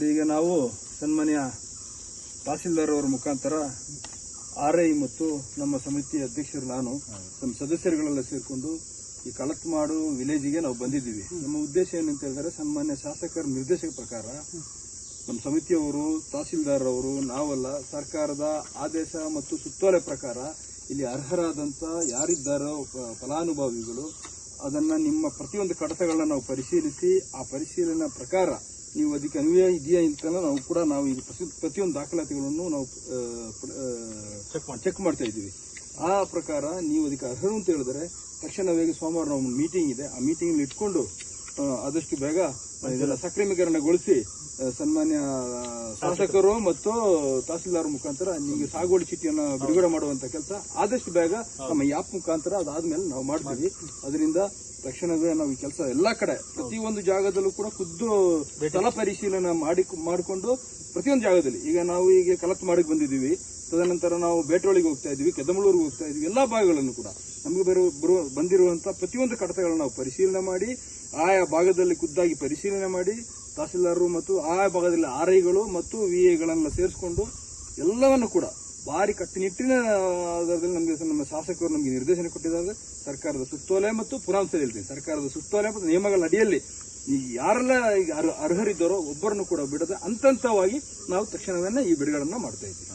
ನೋಡಿ ಈಗ ನಾವು ಸನ್ಮಾನ್ಯ ತಹಸೀಲ್ದಾರ್ ಅವರ ಮುಖಾಂತರ ಆರ್ ಐ ಮತ್ತು ನಮ್ಮ ಸಮಿತಿ ಅಧ್ಯಕ್ಷರು ನಾನು, ನಮ್ಮ ಸದಸ್ಯರುಗಳೆಲ್ಲ ಸೇರಿಕೊಂಡು ಈ ಕಳತ್ಮಾಡು ವಿಲೇಜಿಗೆ ನಾವು ಬಂದಿದ್ದೀವಿ. ನಮ್ಮ ಉದ್ದೇಶ ಏನಂತ ಹೇಳಿದ್ರೆ ಸನ್ಮಾನ್ಯ ಶಾಸಕರ ನಿರ್ದೇಶಕ ಪ್ರಕಾರ ನಮ್ಮ ಸಮಿತಿಯವರು, ತಹಸೀಲ್ದಾರ್ ಅವರು, ನಾವೆಲ್ಲ, ಸರ್ಕಾರದ ಆದೇಶ ಮತ್ತು ಸುತ್ತೋಲೆ ಪ್ರಕಾರ ಇಲ್ಲಿ ಅರ್ಹರಾದಂಥ ಯಾರಿದ್ದಾರೋ ಫಲಾನುಭವಿಗಳು ಅದನ್ನು ನಿಮ್ಮ ಪ್ರತಿಯೊಂದು ಕಡತಗಳನ್ನ ನಾವು ಪರಿಶೀಲಿಸಿ, ಆ ಪರಿಶೀಲನೆ ಪ್ರಕಾರ ನೀವು ಅದಕ್ಕೆ ಅನ್ವಯ ಇದೆಯಾ ಅಂತ ನಾವು ಕೂಡ ನಾವು ಈಗ ಪ್ರತಿ- ಪ್ರತಿಯೊಂದು ದಾಖಲಾತಿಗಳನ್ನು ನಾವು ಚೆಕ್ ಮಾಡ್ತಾ ಇದ್ದೀವಿ. ಆ ಪ್ರಕಾರ ನೀವು ಅದಕ್ಕೆ ಅರ್ಹರು ಅಂತ ಹೇಳಿದ್ರೆ ತಕ್ಷಣವಾಗಿ ಸೋಮವಾರ ನಾವು ಮೀಟಿಂಗ್ ಇದೆ. ಆ ಮೀಟಿಂಗ್ ಇಟ್ಕೊಂಡು ಆದಷ್ಟು ಬೇಗ ಇದೆಲ್ಲ ಸಕ್ರಮೀಕರಣಗೊಳಿಸಿ ಸನ್ಮಾನ್ಯ ಶಾಸಕರು ಮತ್ತು ತಹಸೀಲ್ದಾರ್ ಮುಖಾಂತರ ನಿಮಗೆ ಸಾಗುವಳಿ ಚೀಟಿಯನ್ನು ಬಿಡುಗಡೆ ಮಾಡುವಂತ ಕೆಲಸ. ಆದಷ್ಟು ಬೇಗ ನಮ್ಮ ಯಾಪ್ ಮುಖಾಂತರ ಅದಾದ್ಮೇಲೆ ನಾವು ಮಾಡ್ತೀವಿ. ಅದರಿಂದ ತಕ್ಷಣವೇ ನಾವು ಈ ಕೆಲಸ ಎಲ್ಲಾ ಕಡೆ, ಪ್ರತಿಯೊಂದು ಜಾಗದಲ್ಲೂ ಕೂಡ ಖುದ್ದು ಸ್ಥಳ ಪರಿಶೀಲನೆ ಮಾಡಿ, ಮಾಡಿಕೊಂಡು ಪ್ರತಿಯೊಂದು ಜಾಗದಲ್ಲಿ. ಈಗ ನಾವು ಈಗ ಕಲತ್ ಮಾಡಕ್ ಬಂದಿದ್ದೀವಿ. ತದನಂತರ ನಾವು ಬೇಟೋಳಿಗೆ ಹೋಗ್ತಾ ಇದೀವಿ ಕೆದಮಳೂರಿಗೆ ಹೋಗ್ತಾ ಇದೀವಿ ಎಲ್ಲಾ ಭಾಗಗಳನ್ನು ಕೂಡ. ನಮಗೆ ಬರುವ ಬರುವ, ಬಂದಿರುವಂತ ಪ್ರತಿಯೊಂದು ಕಡತಗಳನ್ನು ನಾವು ಪರಿಶೀಲನೆ ಮಾಡಿ, ಆಯಾ ಭಾಗದಲ್ಲಿ ಖುದ್ದಾಗಿ ಪರಿಶೀಲನೆ ಮಾಡಿ ತಹಸೀಲ್ದಾರರು ಮತ್ತು ಆ ಭಾಗದಲ್ಲಿ ಆರ್ ಐಗಳು ಮತ್ತು ವಿ ಎಗಳನ್ನ ಸೇರಿಸಿಕೊಂಡು ಎಲ್ಲವನ್ನು ಕೂಡ ಭಾರಿ ಕಟ್ಟುನಿಟ್ಟಿನ ಆಧಾರದಲ್ಲಿ ನಮಗೆ ನಮ್ಮ ಶಾಸಕರು ನಮಗೆ ನಿರ್ದೇಶನ ಕೊಟ್ಟಿದ್ದಾರೆ. ಸರ್ಕಾರದ ಸುತ್ತೋಲೆ ಮತ್ತು ಪುರಾಂಶ ಹೇಳ್ತೀನಿ. ಸರ್ಕಾರದ ಸುತ್ತೋಲೆ ಮತ್ತು ನಿಯಮಗಳ ಅಡಿಯಲ್ಲಿ ಈ ಯಾರೆಲ್ಲ ಈಗ ಅರ್ಹ- ಅರ್ಹರಿದ್ದಾರೋ ಒಬ್ಬರನ್ನು ಕೂಡ ಬಿಡದೆ ಹಂತವಾಗಿ ನಾವು ತಕ್ಷಣವೇ ಈ ಬಿಡುಗಡೆಯನ್ನು ಮಾಡ್ತಾ ಇದ್ದೀವಿ.